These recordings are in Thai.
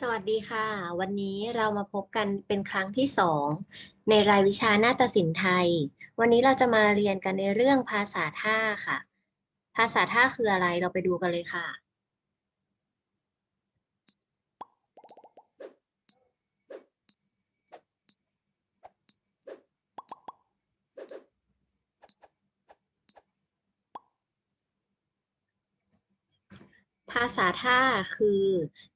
สวัสดีค่ะ วันนี้เรามาพบกันเป็นครั้งที่สองในรายวิชาหน้าตศิลป์ไทย วันนี้เราจะมาเรียนกันในเรื่องภาษาท่าค่ะ ภาษาท่าคืออะไรเราไปดูกันเลยค่ะ ภาษาท่าคือ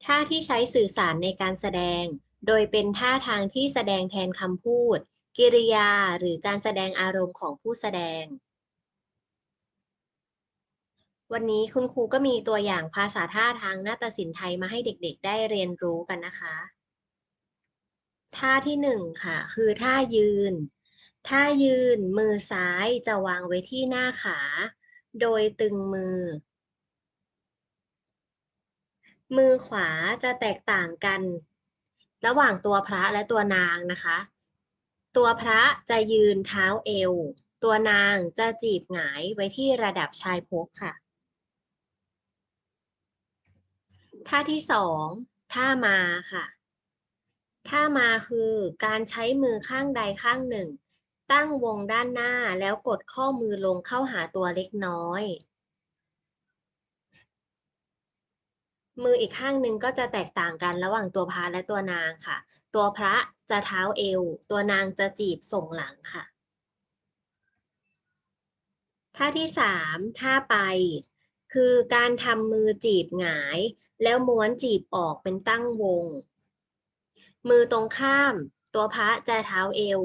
ท่าที่ใช้สื่อสารในการแสดง โดยเป็นท่าทางที่แสดงแทนคำพูด กิริยาหรือการแสดงอารมณ์ของผู้แสดง วันนี้คุณครูก็มีตัวอย่างภาษาท่าทางนาฏศิลป์ไทยมาให้เด็กๆ ได้เรียนรู้กันนะคะ ท่าที่หนึ่งค่ะ คือท่ายืน ท่ายืน มือซ้ายจะวางไว้ที่หน้าขา โดยตึงมือ มือขวาจะแตกต่างกัน ระหว่างตัวพระและตัวนางนะคะ ตัวพระจะยืนเท้าเอว ตัวนางจะจีบหงายไว้ที่ระดับชายพกค่ะ ท่าที่สองท่ามาค่ะ ท่ามาคือการใช้มือข้างใดข้างหนึ่ง ตั้งวงด้านหน้าแล้วกดข้อมือลงเข้าหาตัวเล็กน้อย มืออีกข้างหนึ่งก็จะแตกต่างกันระหว่างตัวพระและตัวนางค่ะ ตัวพระจะเท้าเอว ตัวนางจะจีบส่งหลังค่ะ ท่าที่สามท่าไป คือการทำมือจีบหงาย แล้วม้วนจีบออกเป็นตั้งวง มือตรงข้าม ตัวพระจะเท้าเอว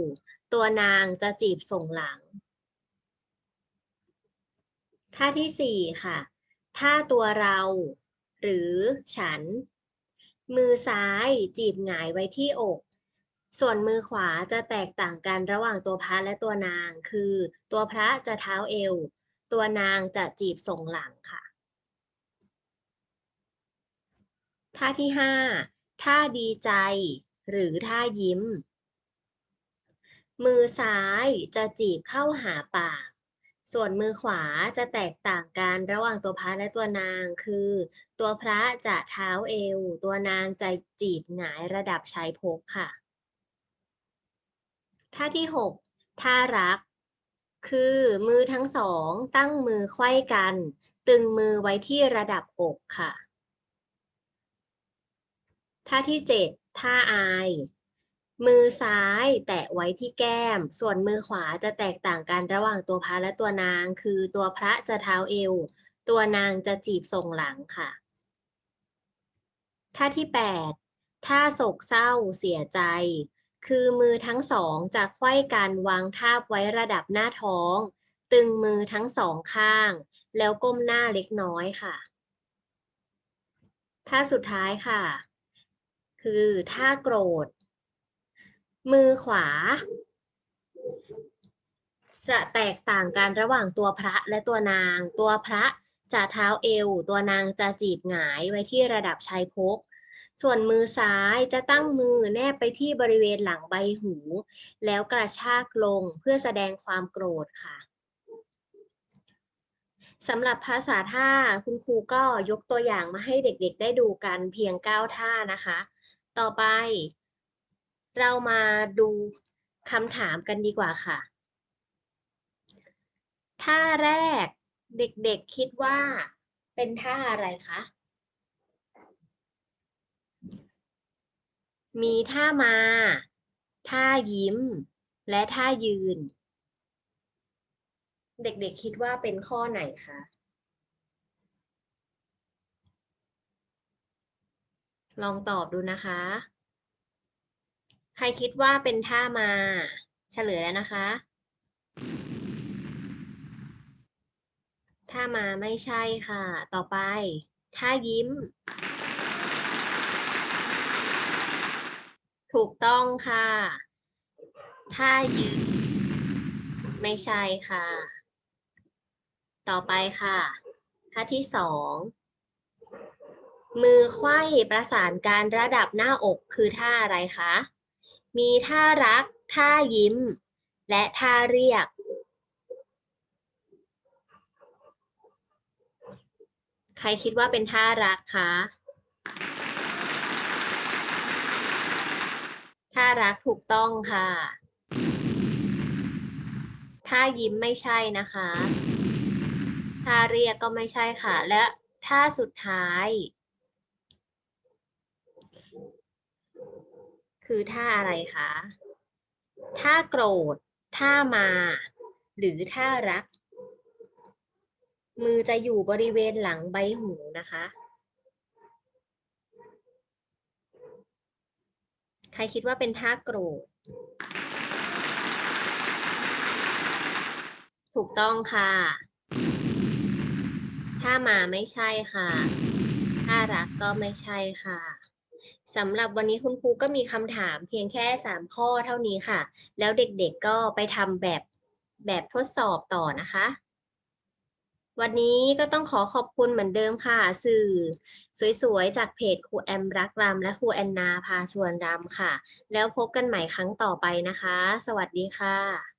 ตัวนางจะจีบส่งหลัง ท่าที่สี่ค่ะ ท่าตัวเรา หรือฉัน มือซ้ายจีบหงายไว้ที่อก ส่วนมือขวาจะแตกต่างกันระหว่างตัวพระและตัวนาง คือ ตัวพระจะเท้าเอว ตัวนางจะจีบส่งหลังค่ะ ท่าที่ห้าท่าดีใจ หรือท่ายิ้ม มือซ้ายจะจีบเข้าหาปาก ส่วนมือขวาจะแตกต่างกันระหว่างตัวพระและตัวนาง คือ ตัวพระจะเท้าเอว ตัวนางจะจีบหงายระดับชายพกค่ะ ท่าที่หกท่ารัก คือมือทั้งสองตั้งมือไขว้กัน ตึงมือไว้ที่ระดับอกค่ะ ท่าที่เจ็ดท่าอาย มือซ้ายแตะไว้ที่แก้ม ส่วนมือขวาจะแตกต่างกันระหว่างตัวพระและตัวนาง คือตัวพระจะเท้าเอว ตัวนางจะจีบส่งหลังค่ะ ท่าที่แปดท่าโศกเศร้าเสียใจ คือมือทั้งสองจะไขว้กันวางทาบไว้ระดับหน้าท้อง ตึงมือทั้งสองข้าง แล้วก้มหน้าเล็กน้อยค่ะ ท่าสุดท้ายค่ะ คือท่าโกรธ มือขวา จะแตกต่างกันระหว่างตัวพระและตัวนาง ตัวพระจะเท้าเอว ตัวนางจะจีบหงายไว้ที่ระดับชายพก ส่วนมือซ้ายจะตั้งมือแนบไปที่บริเวณหลังใบหู แล้วกระชากลงเพื่อแสดงความโกรธค่ะสำหรับภาษาท่าคุณครูก็ยกตัวอย่างมาให้เด็กๆ ได้ดูกันเพียง 9 ท่านะคะ ต่อไป เรามาดูคำถามกันดีกว่าค่ะ ท่าแรกเด็กๆคิดว่าเป็นท่าอะไรคะ มีท่ามา ท่ายิ้ม และท่ายืน เด็กๆคิดว่าเป็นข้อไหนคะลองตอบดูนะคะ ใครคิดว่าเป็นท่ามาเฉลยแล้วนะคะ ท่ามาไม่ใช่ค่ะ ต่อไป ท่ายิ้ม ถูกต้องค่ะ ท่ายืน ไม่ใช่ค่ะ ต่อไปค่ะ ท่าที่สองมือไขว้ประสานการระดับหน้าอกคือท่าอะไรคะ มีท่ารัก ท่ายิ้ม และท่าเรียก ใครคิดว่าเป็นท่ารักคะถ้ารักถูกต้องค่ะถ้ายิ้มไม่ใช่นะคะถ้าเรียกก็ไม่ใช่ค่ะ และถ้าสุดท้าย คือท่าอะไรคะถ้าโกรธถ้ามา หรือถ้ารัก มือจะอยู่บริเวณหลังใบหูนะคะ ใครคิดว่าเป็นท่าโกรธ ถูกต้องค่ะ ถ้ามาไม่ใช่ค่ะ ถ้ารักก็ไม่ใช่ค่ะ สำหรับวันนี้คุณครูก็มีคำถามเพียงแค่สามข้อเท่านี้ค่ะ แล้วเด็กๆก็ไปทำแบบแบบทดสอบต่อนะคะ วันนี้ก็ต้องขอขอบคุณเหมือนเดิมค่ะ สื่อสวยๆ จากเพจครูแอมรักรำและครูแอนนาพาชวนรำค่ะ แล้วพบกันใหม่ครั้งต่อไปนะคะ สวัสดีค่ะ